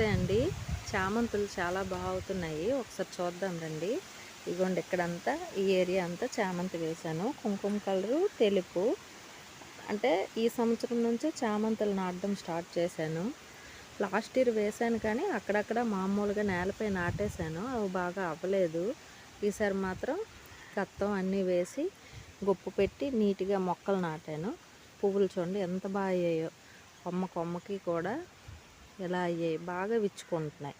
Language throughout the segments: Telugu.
నమస్తే అండి. చామంతులు చాలా బాగా అవుతున్నాయి ఒకసారి చూద్దాం రండి. ఇదిగోండి ఇక్కడంతా ఈ ఏరియా అంతా చామంతి వేశాను. కుంకుమ కలరు తెలుపు. అంటే ఈ సంవత్సరం నుంచే చామంతులు నాటడం స్టార్ట్ చేశాను. లాస్ట్ ఇయర్ వేశాను కానీ అక్కడక్కడ మామూలుగా నేలపై నాటేశాను. అవి బాగా అవ్వలేదు. ఈసారి మాత్రం కత్తం అన్నీ వేసి గొప్పు పెట్టి నీట్గా మొక్కలు నాటాను. పువ్వులు చూడండి ఎంత బాగా అయ్యాయో. కొమ్మ కొమ్మకి కూడా ఎలా అయ్యాయి బాగా విచ్చుకుంటున్నాయి.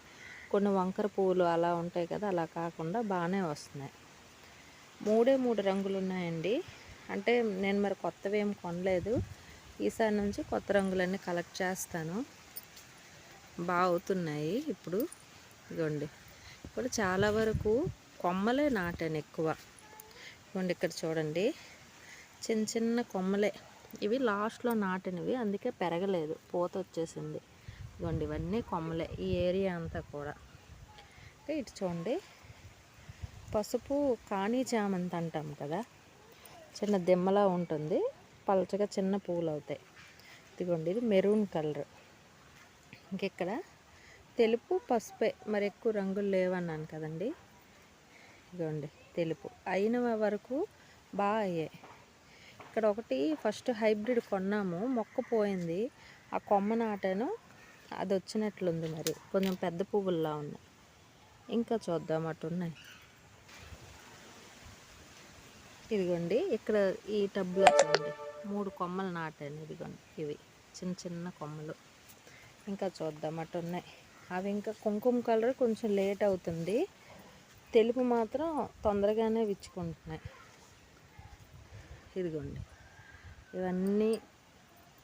కొన్ని వంకర పువ్వులు అలా ఉంటాయి కదా అలా కాకుండా బాగానే వస్తున్నాయి. మూడే మూడు రంగులు ఉన్నాయండి. అంటే నేను మరి కొత్తవి ఏం కొనలేదు. ఈసారి నుంచి కొత్త రంగులన్నీ కలెక్ట్ చేస్తాను. బాగుతున్నాయి ఇప్పుడు. ఇదిగోండి. ఇప్పుడు చాలా వరకు కొమ్మలే నాటాను ఎక్కువ. ఇదిగోండి ఇక్కడ చూడండి. చిన్న చిన్న కొమ్మలే. ఇవి లాస్ట్లో నాటినవి అందుకే పెరగలేదు. పూత వచ్చేసింది. ఇదిగోండి ఇవన్నీ కొమ్మలే ఈ ఏరియా అంతా కూడా. అంటే ఇటు చూడండి పసుపు కాణీ చామంతి అంటాం కదా చిన్న దిమ్మలా ఉంటుంది పలచగా చిన్న పువ్వులు అవుతాయి. ఇదిగోండి ఇది మెరూన్ కలర్. ఇంకెక్కడ తెలుపు పసుపే మరి ఎక్కువ రంగులు లేవన్నాను కదండి. ఇదిగోండి తెలుపు. అయిన వరకు బాగా అయ్యాయి. ఇక్కడ ఒకటి ఫస్ట్ హైబ్రిడ్ కొన్నాము మొక్క పోయింది. ఆ కొమ్మ నాటాను అది వచ్చినట్లుంది మరి. కొంచెం పెద్ద పువ్వుల్లా ఉన్నాయి ఇంకా చూద్దాం అటు ఉన్నాయి ఇదిగోండి ఇక్కడ ఈ టబ్లో చూడండి. మూడు కొమ్మలు నాటాను ఇదిగోండి ఇవి. చిన్న చిన్న కొమ్మలు. ఇంకా చూద్దాం అటు ఉన్నాయి అవి ఇంకా కుంకుమ కలర్ కొంచెం లేట్ అవుతుంది. తెలుపు మాత్రం తొందరగానే విచ్చుకుంటున్నాయి. ఇదిగోండి. ఇవన్నీ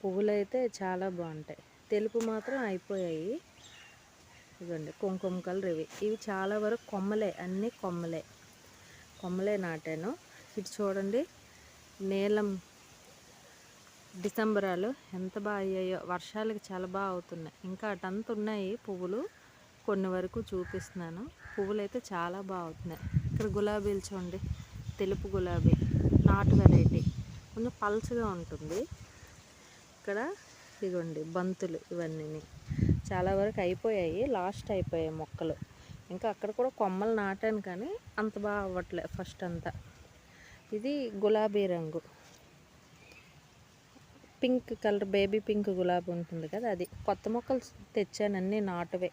పువ్వులు అయితే చాలా బాగుంటాయి. తెలుపు మాత్రం అయిపోయాయి. ఇదండి కుంకుమ కలర్ ఇవి. ఇవి చాలా వరకు కొమ్మలే అన్నీ కొమ్మలే. కొమ్మలే నాటాను. ఇటు చూడండి నీలం డిసెంబరాలు ఎంత బాగా అయ్యాయో. వర్షాలకి చాలా బాగా అవుతున్నాయి. ఇంకా అటంత ఉన్నాయి పువ్వులు. కొన్ని వరకు చూపిస్తున్నాను. పువ్వులు అయితే చాలా బాగా అవుతున్నాయి. ఇక్కడ గులాబీలు చూడండి తెలుపు గులాబీ నాటు వెరైటీ. కొంచెం పల్చగా ఉంటుంది. ఇక్కడ ఇదిగోండి బంతులు ఇవన్నీ చాలా వరకు అయిపోయాయి. లాస్ట్ అయిపోయాయి మొక్కలు. ఇంకా అక్కడ కూడా కొమ్మలు నాటాను కానీ అంత బాగా అవ్వట్లే ఫస్ట్ అంతా. ఇది గులాబీ రంగు. పింక్ కలర్ బేబీ పింక్ గులాబీ ఉంటుంది కదా అది. కొత్త మొక్కలు తెచ్చాను అన్నీ నాటువే.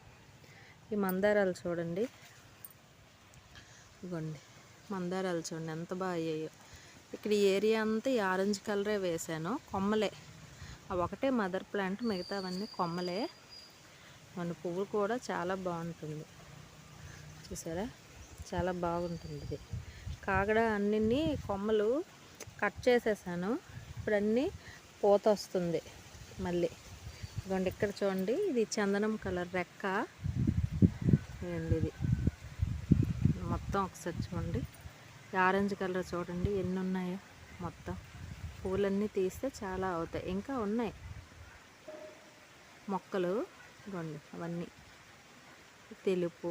ఈ మందారాలు చూడండి. ఇగోండి మందారాలు చూడండి ఎంత బాగా అయ్యాయో. ఇక్కడ ఈ ఏరియా అంతా ఈ ఆరెంజ్ కలరే వేసాను కొమ్మలే. ఒకటే మదర్ ప్లాంట్ మిగతావన్నీ కొమ్మలే. మన పువ్వు కూడా చాలా బాగుంటుంది. చూసారా? చాలా బాగుంటుంది ఇది కాగడ అన్ని కొమ్మలు కట్ చేసేసాను. ఇప్పుడు అన్నీ పూత వస్తుంది మళ్ళీ. ఇదిగోండి ఇక్కడ చూడండి. ఇది చందనం కలర్ రెక్క. ఇదండి ఇది. మొత్తం ఒకసారి చూడండి. ఆరెంజ్ కలర్ చూడండి. ఎన్ని ఉన్నాయో మొత్తం. పూలన్నీ తీస్తే చాలా అవుతాయి. ఇంకా ఉన్నాయి. మొక్కలు అవన్నీ. తెలుపు